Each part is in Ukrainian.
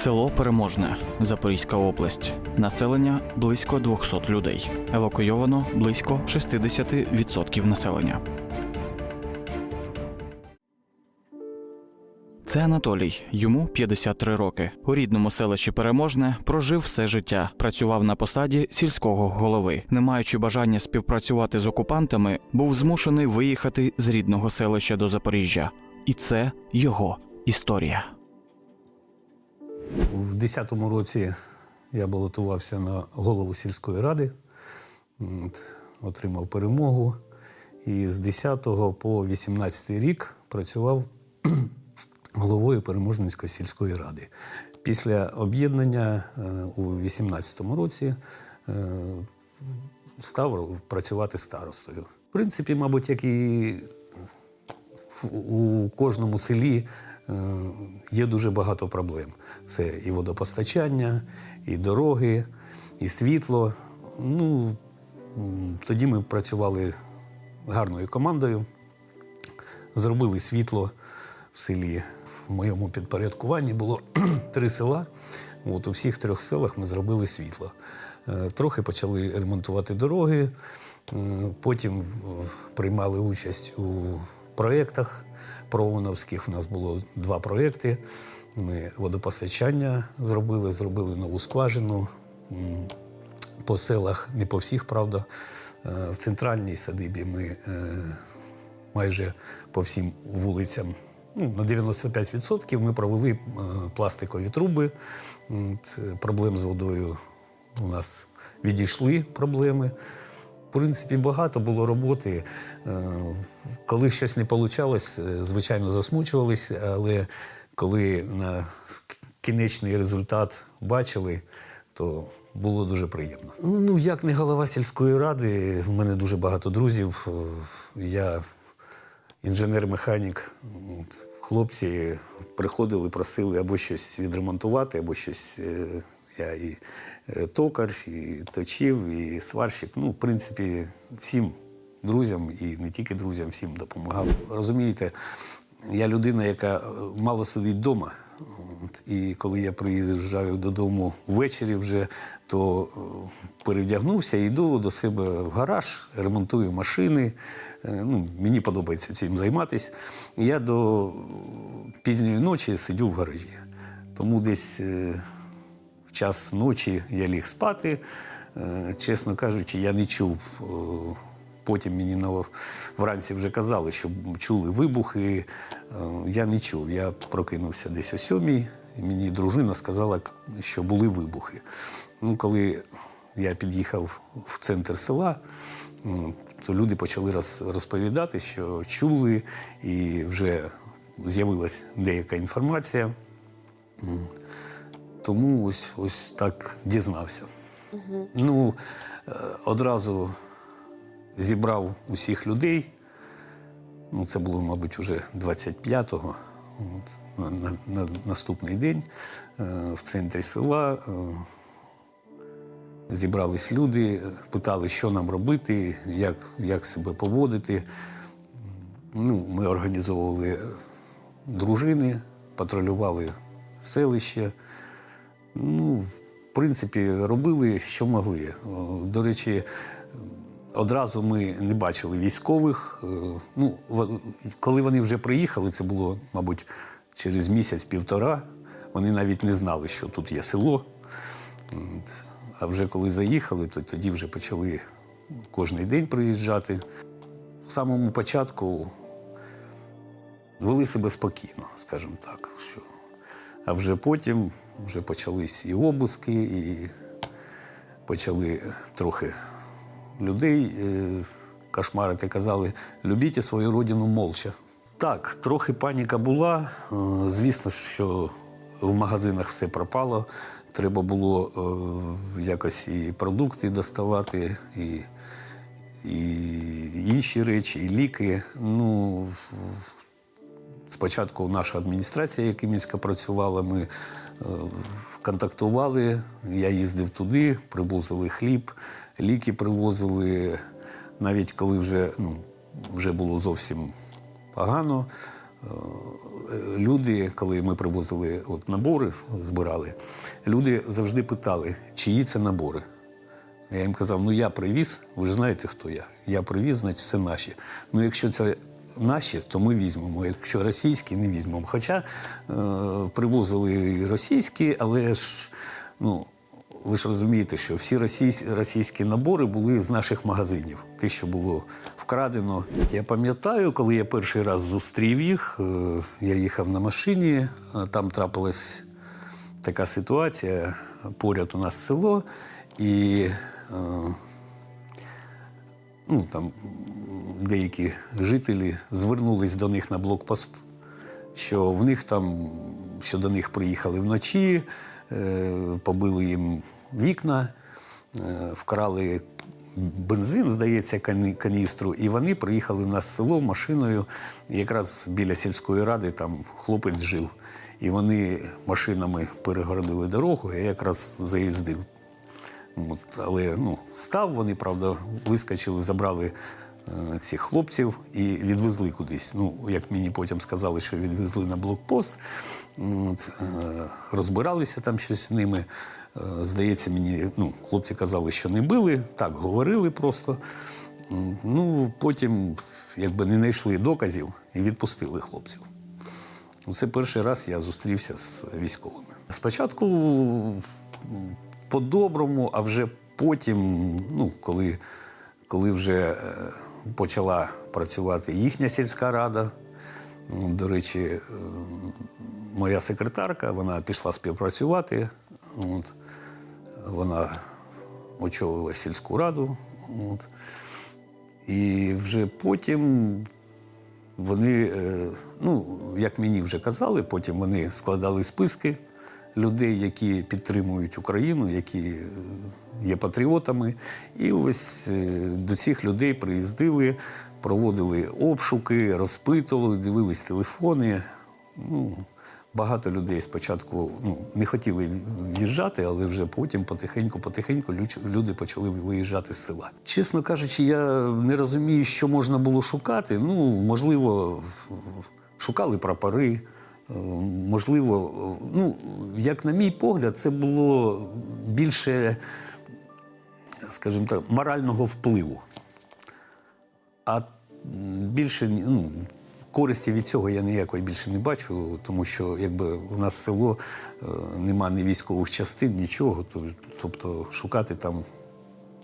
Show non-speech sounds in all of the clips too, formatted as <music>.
Село Переможне, Запорізька область. Населення близько 200 людей. Евакуйовано близько 60% населення. Це Анатолій, йому 53 роки. У рідному селищі Переможне прожив все життя. Працював на посаді сільського голови. Не маючи бажання співпрацювати з окупантами, був змушений виїхати з рідного селища до Запоріжжя. І це його історія. У 2010 році я балотувався на голову сільської ради, отримав перемогу. І з 10 по 18 рік працював <clears throat> головою Переможницької сільської ради. Після об'єднання е, у 18 році е, став працювати старостою. В принципі, мабуть, як і у кожному селі є дуже багато проблем. Це і водопостачання, і дороги, і світло. Ну, тоді ми працювали гарною командою, зробили світло в селі. В моєму підпорядкуванні було <clears throat> три села. От у всіх трьох селах ми зробили світло. Е, Трохи почали ремонтувати дороги, е, потім е, приймали участь у проєктах провоновських. У нас було два проєкти. Ми водопостачання зробили, зробили нову скважину. По селах, не по всіх, правда. Е, В центральній садибі ми е, майже по всім вулицям. Ну, на 95% ми провели е, пластикові труби. Проблем з водою у нас відійшли проблеми. Принципі, багато було роботи. Е, Коли щось не вийшло, звичайно, засмучувалися, але коли на кінечний результат бачили, то було дуже приємно. Ну, як не голова сільської ради, в мене дуже багато друзів. Е, Я інженер-механік. Хлопці приходили, просили або щось відремонтувати, або щось. Я і е, токар, і точив, і сварщик. Ну, в принципі, всім друзям і не тільки друзям, всім допомагав. Розумієте, я людина, яка е, мало сидить вдома. І коли я приїжджаю додому ввечері вже, то е, перевдягнувся йду до себе в гараж, ремонтую машини. Ну, мені подобається цим займатися. Я до пізньої ночі сидю в гаражі. Тому десь в час ночі я ліг спати. Е, Чесно кажучи, я не чув. е, Потім мені вранці вже казали, що чули вибухи. Е, Я не чув. Я прокинувся десь о сьомій, мені дружина сказала, що були вибухи. Ну, коли я під'їхав в центр села, ну, то люди почали розповідати, що чули, і вже з'явилася деяка інформація. Тому ось, ось так дізнався. Ну, е, одразу зібрав усіх людей. Ну, це було, мабуть, вже 25-го, от, на, на, на наступний день е, в центрі села. Е, зібрались люди, питали, що нам робити, як, як себе поводити. Ну, ми організовували дружини, патрулювали селище. Ну, в принципі, робили, що могли. До речі, одразу ми не бачили військових. Е, Ну, коли вони вже приїхали, це було, мабуть, через місяць-півтора. Вони навіть не знали, що тут є село. А вже коли заїхали, то тоді вже почали кожен день приїжджати. В самому початку вели себе спокійно, скажімо так. Що... А вже потім вже почались і обыски, і почали трохи людей е, кошмарити, казали, любіть свою родину молча. Так, трохи паніка була. Е, Звісно, що в магазинах все пропало. Треба було е, якось і продукти доставати, і, і інші речі, і ліки. Ну, Спочатку наша адміністрація, яка Кимівська працювала, ми е, контактували. Я їздив туди, привозили хліб, ліки привозили. Навіть коли вже, ну, вже було зовсім погано, люди, коли ми привозили от набори, збирали, люди завжди питали, чиї це набори. Я їм казав, ну я привіз, ви ж знаєте, хто я. Я привіз, значить це наші. Ну якщо це наші, то ми візьмемо. Якщо російські, не візьмемо. Хоча е, привозили російські, але ж ну, ви ж розумієте, що всі російські, набори були з наших магазинів, те, що було вкрадено. Я пам'ятаю, коли я перший раз зустрів їх, е, я їхав на машині, е, там трапилась така ситуація. Поряд у нас село, і е, ну, там, деякі жителі звернулись до них на блокпост, що в них там, що до них приїхали вночі, е, побили їм вікна, е, вкрали бензин, здається, каністру, і вони приїхали в нас в село машиною. Якраз біля сільської ради там хлопець жив. І вони машинами перегородили дорогу, я якраз заїздив. От, але ну, став вони, правда, вискочили, забрали цих хлопців і відвезли кудись. Ну, як мені потім сказали, що відвезли на блокпост, от, е, розбиралися там щось з ними. Е, здається, мені ну, хлопці казали, що не били, так говорили просто. Ну, потім, якби не знайшли доказів і відпустили хлопців. Ну, Це перший раз я зустрівся з військовими. Спочатку по-доброму, а вже потім, ну, коли, коли вже е, почала працювати їхня сільська рада. ну, До речі, е, моя секретарка вона пішла співпрацювати. От, вона очолила сільську раду. От, і вже потім вони, е, ну, як мені вже казали, потім вони складали списки людей, які підтримують Україну, які е, є патріотами. І ось е, до цих людей приїздили, проводили обшуки, розпитували, дивились телефони. Ну, багато людей спочатку ну, не хотіли в'їжджати, але вже потім потихеньку-потихеньку люди почали виїжджати з села. Чесно кажучи, я не розумію, що можна було шукати. Ну, можливо, шукали прапори. Е, Можливо, е, ну, як на мій погляд, це було більше, скажімо так, морального впливу. А більше ну, користі від цього я ніякої більше не бачу, тому що якби у нас село е, нема ні військових частин, нічого, то, тобто шукати там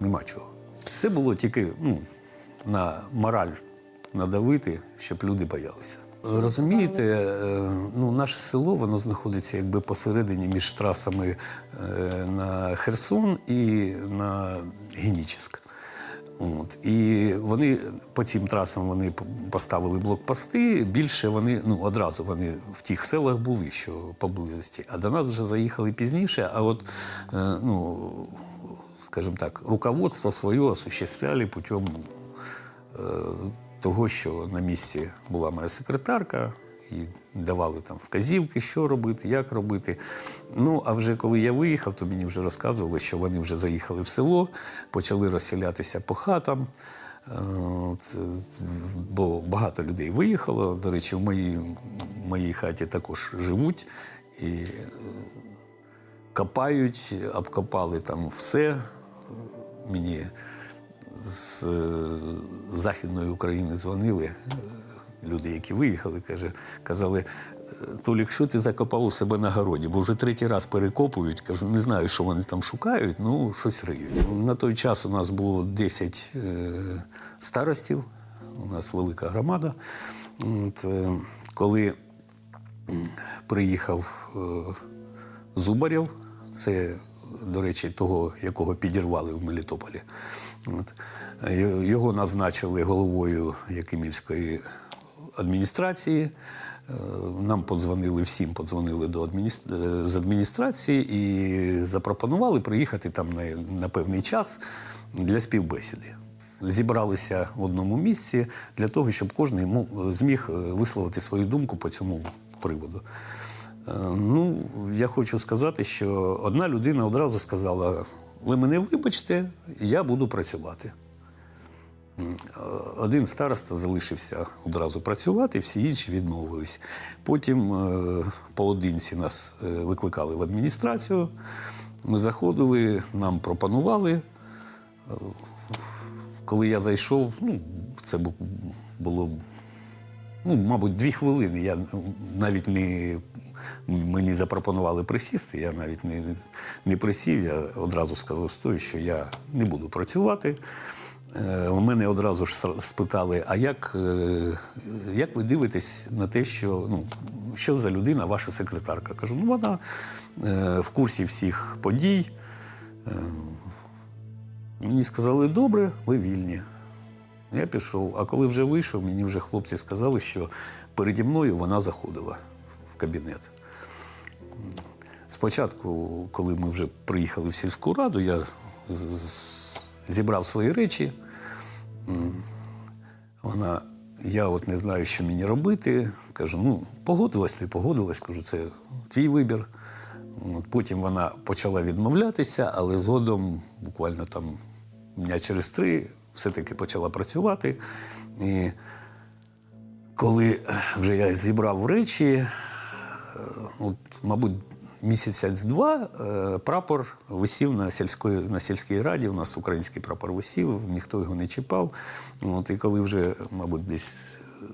нема чого. Це було тільки ну, на мораль надавити, щоб люди боялися. Розумієте, е, ну, наше село воно знаходиться якби посередині між трасами е, на Херсон і на Генічеськ. От. І вони по цим трасам вони поставили блокпости. Більше вони ну одразу вони в тих селах були, що поблизості. А до нас вже заїхали пізніше. А от е, ну, скажімо так, руководство своє осуществляли путем того, що на місці була моя секретарка, і давали там вказівки, що робити, як робити. Ну, а вже коли я виїхав, то мені вже розказували, що вони вже заїхали в село, почали розселятися по хатам. Е, От, е, бо багато людей виїхало. До речі, в моїй, моїй хаті також живуть і е, копають, обкопали там все. Мені з е, Західної України дзвонили е, люди, які виїхали, каже, казали. Толік, що ти закопав у себе на городі? Бо вже третій раз перекопують. Кажу, не знаю, що вони там шукають, ну щось риють. На той час у нас було 10 е, старостів, у нас велика громада. От, е, коли приїхав е, Зубарєв, це, до речі, того, якого підірвали в Мелітополі. От. Його назначили головою Якимівської адміністрації. Е, Нам подзвонили всім, подзвонили до адміністр... е, з адміністрації і запропонували приїхати там на, на певний час для співбесіди. Зібралися в одному місці для того, щоб кожен зміг е, висловити свою думку по цьому приводу. Е, Ну, я хочу сказати, що одна людина одразу сказала: ви мене вибачте, я буду працювати. Е, Один староста залишився одразу працювати, всі інші відмовились. Потім е, поодинці нас викликали в адміністрацію. Ми заходили, нам пропонували. Коли я зайшов, ну, це було, ну, мабуть, дві хвилини. Я навіть не мені запропонували присісти, я навіть не, не присів. Я одразу сказав стою, що я не буду працювати. Е, У мене одразу ж спитали: а як, е, як ви дивитесь на те, що ну, що за людина ваша секретарка? Кажу, ну вона е, в курсі всіх подій. Мені сказали, добре, ви вільні. Я пішов. А коли вже вийшов, мені вже хлопці сказали, що переді мною вона заходила в кабінет. Спочатку, коли ми вже приїхали в сільську раду, я зібрав свої речі. Вона, я от не знаю, що мені робити. Кажу, ну, погодилась, то й погодилась. Кажу, це твій вибір. От, потім вона почала відмовлятися, але згодом, буквально там дня через три, все-таки почала працювати. І коли вже я зібрав речі, е, от, мабуть, місяць два е, прапор висів на сільської на сільській раді. У нас український прапор висів, ніхто його не чіпав. От, і коли вже, мабуть, десь е,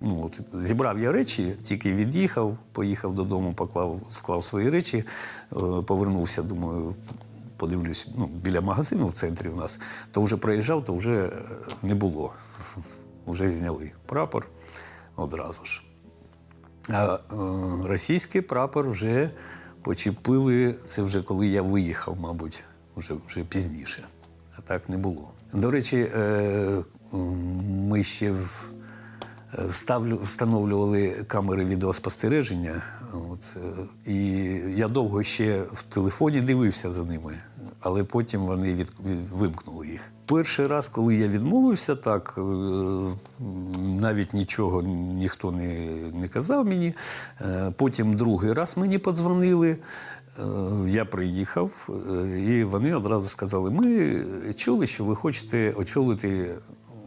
ну, от, зібрав я речі, тільки від'їхав, поїхав додому, поклав, склав свої речі, е, повернувся, думаю. Подивлюсь, ну, біля магазину в центрі в нас, то вже проїжджав, то вже е, не було. <laughs> Вже зняли прапор одразу ж. А е, російський прапор вже почепили. Це вже коли я виїхав, мабуть, вже, вже пізніше. А так не було. До речі, е, ми ще в, встановлювали камери відеоспостереження. От, е, і я довго ще в телефоні дивився за ними, але потім вони від, вимкнули їх. Перший раз, коли я відмовився, так е, навіть нічого ніхто не, не казав мені. Е, Потім другий раз мені подзвонили. Я приїхав, і вони одразу сказали: ми чули, що ви хочете очолити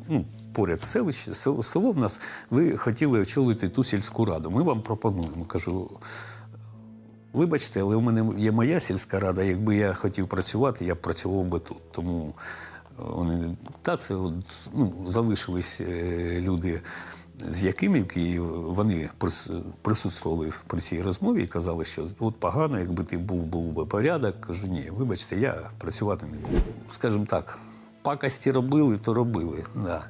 ну, поряд селище, село, село в нас, ви хотіли очолити ту сільську раду. Ми вам пропонуємо. Кажу, вибачте, але у мене є моя сільська рада. Якби я хотів працювати, я б працював би тут. Тому е, вони та це от, ну, залишились е, люди з Якимівки, вони присутствували при цій розмові і казали, що от погано, якби ти був, був би порядок. Кажу, ні, вибачте, я працювати не буду. Скажімо так, пакості робили, то робили. Да.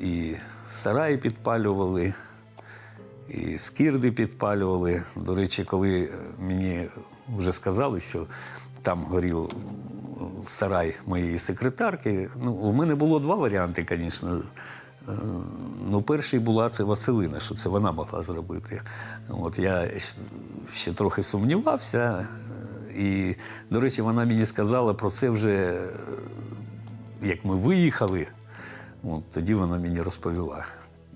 І сараї підпалювали, і скірди підпалювали. До речі, коли мені вже сказали, що там горів сарай моєї секретарки, ну, у мене було два варіанти, звісно. Е, Ну, перший була це Василина, що це вона могла зробити. От я ще трохи сумнівався. е, І, до речі, вона мені сказала про це вже, е, як ми виїхали. От тоді вона мені розповіла.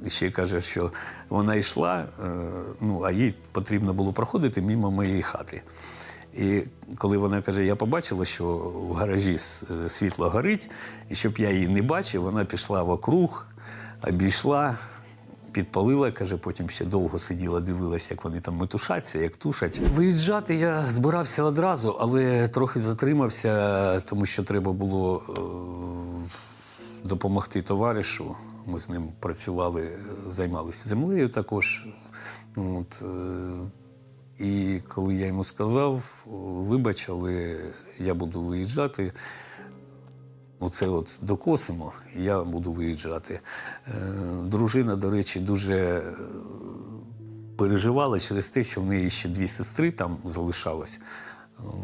Ще каже, що вона йшла, е, ну, а їй потрібно було проходити мимо моєї хати. І коли вона каже, я побачила, що в гаражі е, світло горить, і щоб я її не бачив, вона пішла вокруг, обійшла, підпалила, каже, потім ще довго сиділа, дивилася, як вони там метушаться, як тушать. Виїжджати я збирався одразу, але трохи затримався, тому що треба було е, допомогти товаришу. Ми з ним працювали, займалися землею також. От, е, і коли я йому сказав, вибач, але я буду виїжджати. Оце от докосимо, я буду виїжджати. Е, Дружина, до речі, дуже е, переживала через те, що в неї ще дві сестри там залишалось.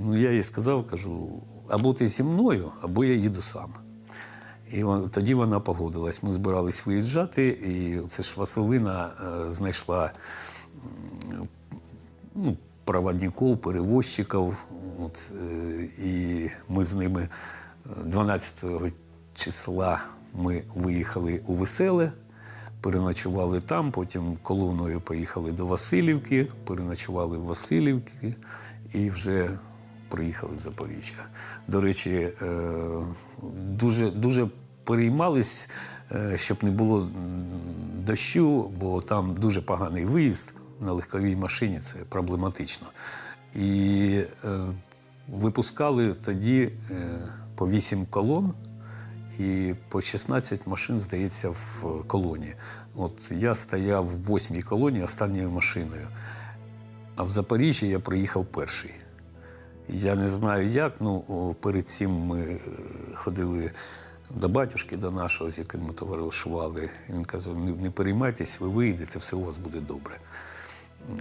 Ну, я їй сказав, кажу, або ти зі мною, або я їду сам. І тоді вона погодилась. Ми збирались виїжджати, і це ж Василина е, знайшла ну, проводників, перевозчиків. От, і ми з ними 12 числа ми виїхали у Веселе, переночували там, потім колоною поїхали до Васильівки, переночували в Васильівці і вже приїхали в Запоріжжя. До речі, е, дуже, дуже переймались, е, щоб не було дощу, бо там дуже поганий виїзд на легковій машині, це проблематично. І е, випускали тоді по 8 колон і по 16 машин, здається, в колоні. От я стояв в восьмій колоні останньою машиною. А в Запоріжжі я приїхав перший. Я не знаю як, ну перед цим ми е, ходили до батюшки, до нашого, з яким ми товаришували. Він казав: не, не переймайтесь, ви вийдете, все у вас буде добре.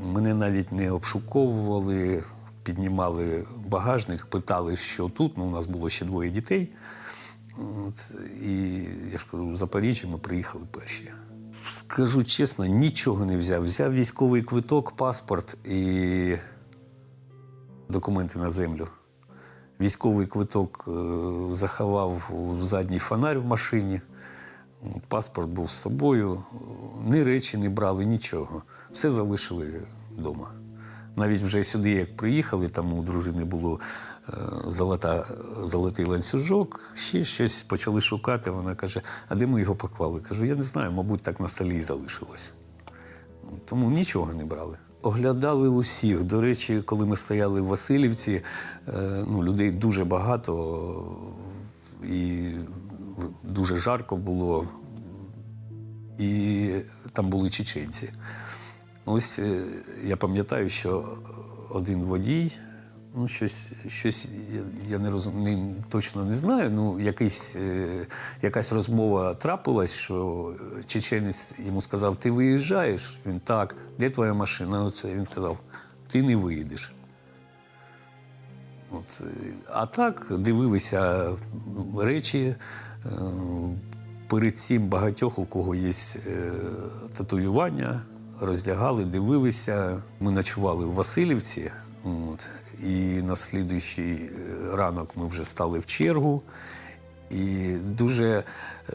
Мене навіть не обшуковували, піднімали багажник, питали, що тут. Ну, у нас було ще двоє дітей. І я ж кажу, в Запоріжжі ми приїхали перші. Скажу чесно, нічого не взяв. Взяв військовий квиток, паспорт і документи на землю. Військовий квиток е, заховав в задній фонарь в машині. Паспорт був з собою. Ні речі не брали, нічого. Все залишили вдома. Навіть вже сюди, як приїхали, там у дружини було е, золота, золотий ланцюжок, ще щось почали шукати. Вона каже: а де ми його поклали? Кажу, я не знаю, мабуть, так на столі і залишилось. Тому нічого не брали. Оглядали усіх. До речі, коли ми стояли в Васильівці, е, ну, людей дуже багато і дуже жарко було. І там були чеченці. Ось е, я пам'ятаю, що один водій, ну, щось, щось я, не розум, не, точно не знаю, ну, якийсь, е, якась розмова трапилась, що чеченець йому сказав, ти виїжджаєш? Він так, де твоя машина? Оце він сказав, ти не виїдеш. От, е, а так дивилися речі. е, Перед цим багатьох, у кого є татуювання, роздягали, дивилися. Ми ночували в Васильівці. От, і на слідуючий е, ранок ми вже стали в чергу. І дуже е,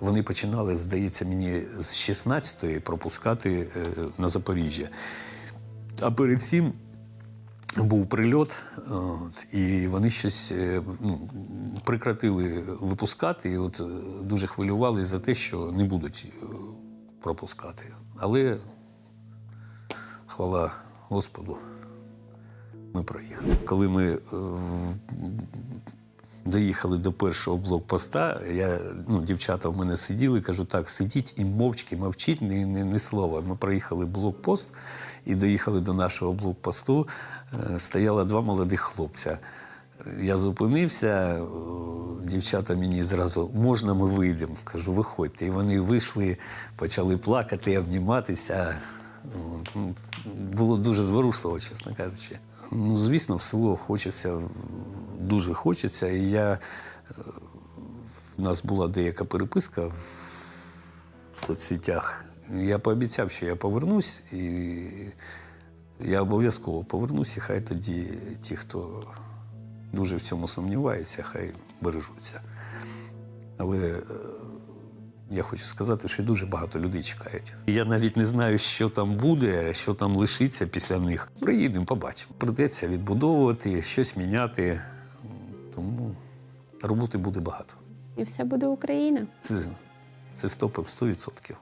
вони починали, здається, мені з 16-ї пропускати е, на Запоріжжя. А перед цим був прильот, от, і вони щось ну, прекратили випускати, і от дуже хвилювалися за те, що не будуть пропускати. Але хвала Господу, ми проїхали. Коли ми е, доїхали до першого блокпоста, я, ну, дівчата в мене сиділи, кажу, так, сидіть і мовчки, мовчіть, ні, ні, ні слова. Ми проїхали блокпост і доїхали до нашого блокпосту. Е, Стояло два молодих хлопця. Я зупинився, дівчата мені зразу, можна ми вийдемо? Кажу, виходьте. І вони вийшли, почали плакати, обніматися. Ну, Було дуже зворушливо, чесно кажучи. Ну, звісно, в село хочеться, дуже хочеться. І я, е, в нас була деяка переписка в соцсетях. Я пообіцяв, що я повернусь, і я обов'язково повернусь, і хай тоді ті, хто дуже в цьому сумнівається, хай бережуться. Але е, я хочу сказати, що дуже багато людей чекають. Я навіть не знаю, що там буде, що там лишиться після них. Приїдемо, побачимо. Придеться відбудовувати, щось міняти. Тому роботи буде багато. І все буде Україна. Це, це стопив 100%.